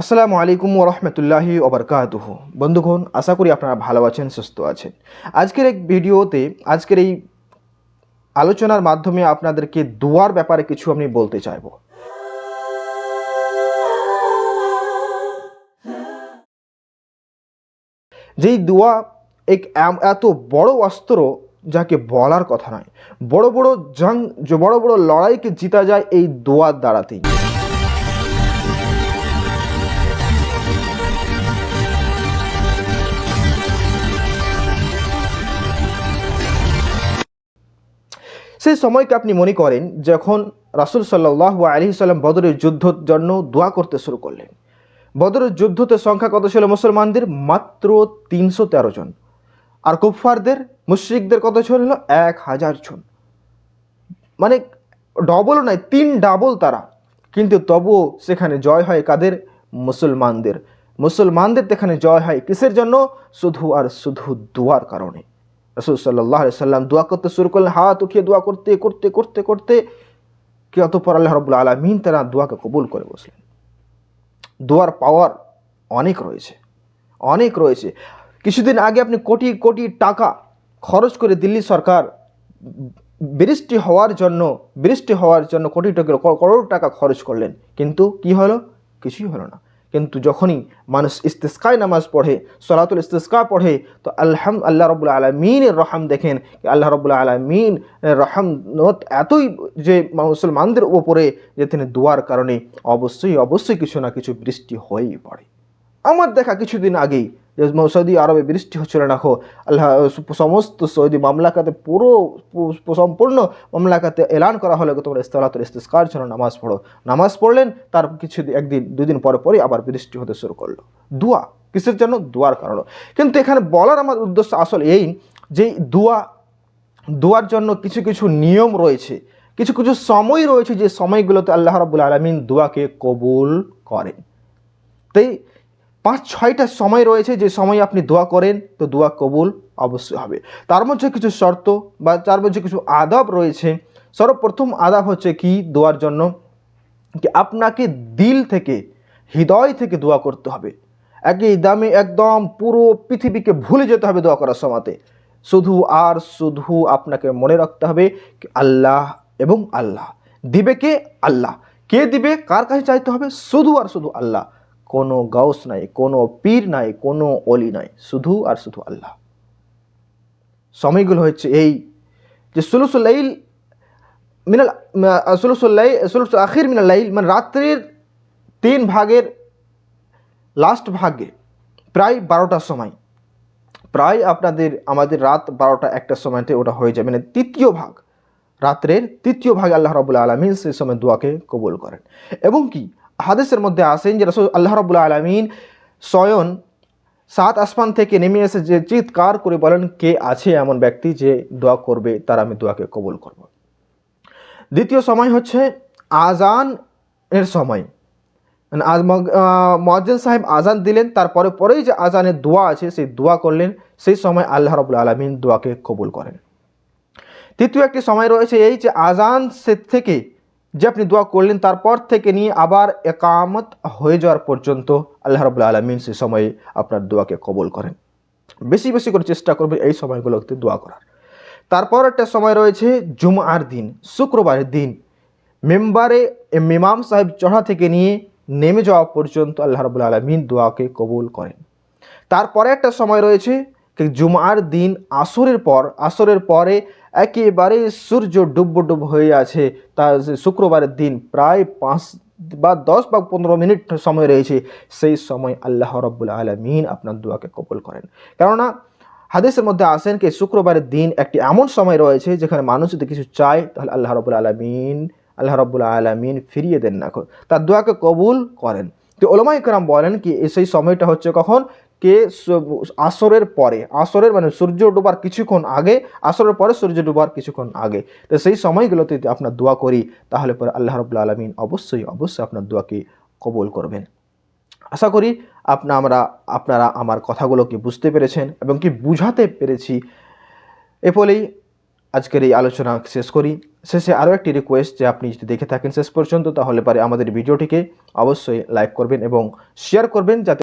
আসসালামু আলাইকুম ওরহমতুল্লাহি ওবরকাতুহ বন্ধুগণ, আশা করি আপনারা ভালো আছেন, সুস্থ আছেন। আজকের এক ভিডিওতে, আজকের এই আলোচনার মাধ্যমে আপনাদেরকে দোয়ার ব্যাপারে কিছু আমি বলতে চাইব। যেই দোয়া এক এত বড় অস্ত্র যাকে বলার কথা নয়, বড় বড় জং, বড় বড় লড়াইকে জিতা যায় এই দোয়ার দ্বারাতেই। সেই সময়কে আপনি মনে করেন যখন রাসুল সাল্লাহ আলী সাল্লাম বদরের যুদ্ধর জন্য দোয়া করতে শুরু করলেন। বদরের যুদ্ধতে সংখ্যা কত ছিল মুসলমানদের? মাত্র তিনশো তেরো জন। আর কুফফারদের, মুশ্রিকদের কত ছিল? এক হাজার জন। মানে ডবলও নয়, তিন ডাবল তারা। কিন্তু তবুও সেখানে জয় হয় কাদের? মুসলমানদের। মুসলমানদের সেখানে জয় হয়, কিসের জন্য? শুধু আর শুধু দোয়ার কারণে। রসুল সাল্লাহ সাল্লাম দোয়া করতে শুরু করলেন, হাত উঠিয়ে দোয়া করতে করতে করতে করতে, কি অতপর আল্লাহ রবুল্লা আলমিন তারা দোয়াকে কবুল করে বসলেন। দোয়ার পাওয়ার অনেক রয়েছে অনেক রয়েছে। কিছুদিন আগে আপনি কোটি কোটি টাকা খরচ করে দিল্লি সরকার বৃষ্টি হওয়ার জন্য, বৃষ্টি হওয়ার জন্য কোটি টাকা করোড় টাকা খরচ করলেন। কিন্তু কি হলো? কিছুই হলো না। কিন্তু যখনই মানুষ ইস্তেস্কায় নামাজ পড়ে, সলাতুল ইস্তেস্কা পড়ে, তো আল্লাহাম আল্লাহ রবুল্লা আলমিনের রহম দেখেন আল্লাহ রবুল্লা আলমিন রহম এতই যে মুসলমানদের ওপরে যে তিনি দোয়ার কারণে অবশ্যই অবশ্যই কিছু না কিছু বৃষ্টি হয়েই পড়ে। আমার দেখা কিছুদিন আগেই সৌদি আরবে বৃষ্টি হচ্ছিল না হো আল্লাহ সমস্ত সৌদি মামলাকাতে পুরো সম্পূর্ণ মামলাকাতে এলান করা হলো তোমরা ইস্তালাতুল ইস্তিস্কার জন্য নামাজ পড়ো। নামাজ পড়লেন, তার কিছু একদিন, দুদিন পরে পরে আবার বৃষ্টি হতে শুরু করল। দোয়া, কিসের জন্য? দোয়ার কারণে কিন্তু এখানে বলার আমার উদ্দেশ্য আসলে এই যে দোয়া, দোয়ার জন্য কিছু কিছু নিয়ম রয়েছে, কিছু কিছু সময় রয়েছে যে সময়গুলোতে আল্লাহ রাবুল আলমিন দোয়াকে কবুল করেন। তাই পাঁচ, ছয়টা সময় রয়েছে যে সময় আপনি দোয়া করেন, তো দোয়া কবুল অবশ্যই হবে। তার মধ্যে কিছু শর্ত বা তার মধ্যে কিছু আদাব রয়েছে। সর্বপ্রথম আদাব হচ্ছে কি? দোয়ার জন্য কি আপনাকে দিল থেকে, হৃদয় থেকে দোয়া করতে হবে। একই দামে একদম পুরো পৃথিবীকে ভুলে যেতে হবে দোয়া করার সময়তে। শুধু আর শুধু আপনাকে মনে রাখতে হবে আল্লাহ এবং আল্লাহ। দিবে কে? আল্লাহ। কে দিবে? কার কাছে চাইতে হবে? শুধু আর শুধু আল্লাহ। কোনো গাউস নাই, কোনো পীর নাই, কোনো অলি নাই, শুধু আর শুধু আল্লাহ। সময়গুলো হচ্ছে এই যে সুলুসুল্লাইল মিনাল সুলুসুল্লাই সুলুস আখির মিনাল লাইল মানে রাত্রির তিন ভাগের লাস্ট ভাগে প্রায় বারোটার সময়। প্রায় আপনাদের, আমাদের রাত বারোটা একটার সময়তে ওটা হয়ে যায়। মানে তৃতীয় ভাগ, রাত্রের তৃতীয় ভাগে আল্লাহ রবুল্লা আলমিন সেই সময় দোয়াকে কবুল করেন। এবং কি? হাদিসের মধ্যে আসেন যে রসুল আল্লাহ রবুল্লা আলমিন স্বয়ন সাত আসমান থেকে নেমে এসে যে চিৎকার করে বলেন, কে আছে এমন ব্যক্তি যে দোয়া করবে? তার আমি দোয়াকে কবুল করব। দ্বিতীয় সময় হচ্ছে আজান এর সময়। মানে আজ সাহেব আজান দিলেন, তারপরে পরেই যে আজানের দোয়া আছে, সেই দোয়া করলেন, সেই সময় আল্লাহ রবুল্লা আলমিন দোয়াকে কবুল করেন। তৃতীয় একটি সময় রয়েছে এই যে আজান সে থেকে যে আপনি দোয়া করলেন, তারপর থেকে নিয়ে আবার একামত হয়ে যাওয়ার পর্যন্ত আল্লাহ রবুল্লা আলমিন সে সময়ে আপনার দোয়াকে কবুল করেন। বেশি বেশি করে চেষ্টা করবেন এই সময়গুলোতে দোয়া করার। তারপর একটা সময় রয়েছে জুমার দিন, শুক্রবারের দিন। মেম্বারে মেমাম সাহেব চড়া থেকে নিয়ে নেমে যাওয়া পর্যন্ত আল্লাহ রবুল্লা আলমিন দোয়াকে কবুল করেন। তারপরে একটা সময় রয়েছে জুমার দিন আসরের পর, আসরের পরে একেবারে সূর্য ডুব ডুব হয়ে আছে। তা শুক্রবারের দিন প্রায় পাঁচ বা দশ বা পনেরো মিনিট সময় রয়েছে। সেই সময় আল্লাহ রব্বুল আলমিন আপনার দোয়াকে কবুল করেন। কেননা, হাদিসের মধ্যে আসেন কি, শুক্রবারের দিন একটি এমন সময় রয়েছে যেখানে মানুষ যদি কিছু চায়, তাহলে আল্লাহ রব্বুল আলমিন, আল্লাহ রব্বুল আলমিন ফিরিয়ে দেন না। তার দোয়াকে কবুল করেন। তো ওলামাই কারাম বলেন কি সেই সময়টা হচ্ছে কখন? কে আসরের পরে, আসরের মানে সূর্য ডোবার কিছুক্ষণ আগে, আসরের পরে সূর্য ডোবার কিছুক্ষণ আগে। তো সেই সময়গুলোতে যদি আপনার দোয়া করি, তাহলে পরে আল্লাহ রবুল্লা আলমিন অবশ্যই অবশ্যই আপনার দোয়াকে কবল করবেন। আশা করি আপনা, আমরা, আপনারা আমার কথাগুলোকে বুঝতে পেরেছেন এবং কি বুঝাতে পেরেছি। এ ফলেই আজকের এই আলোচনা শেষ করি। শেষে আরও একটি রিকোয়েস্ট যে আপনি যদি দেখে থাকেন শেষ পর্যন্ত, তাহলে পারে আমাদের ভিডিওটিকে অবশ্যই লাইক করবেন এবং শেয়ার করবেন যাতে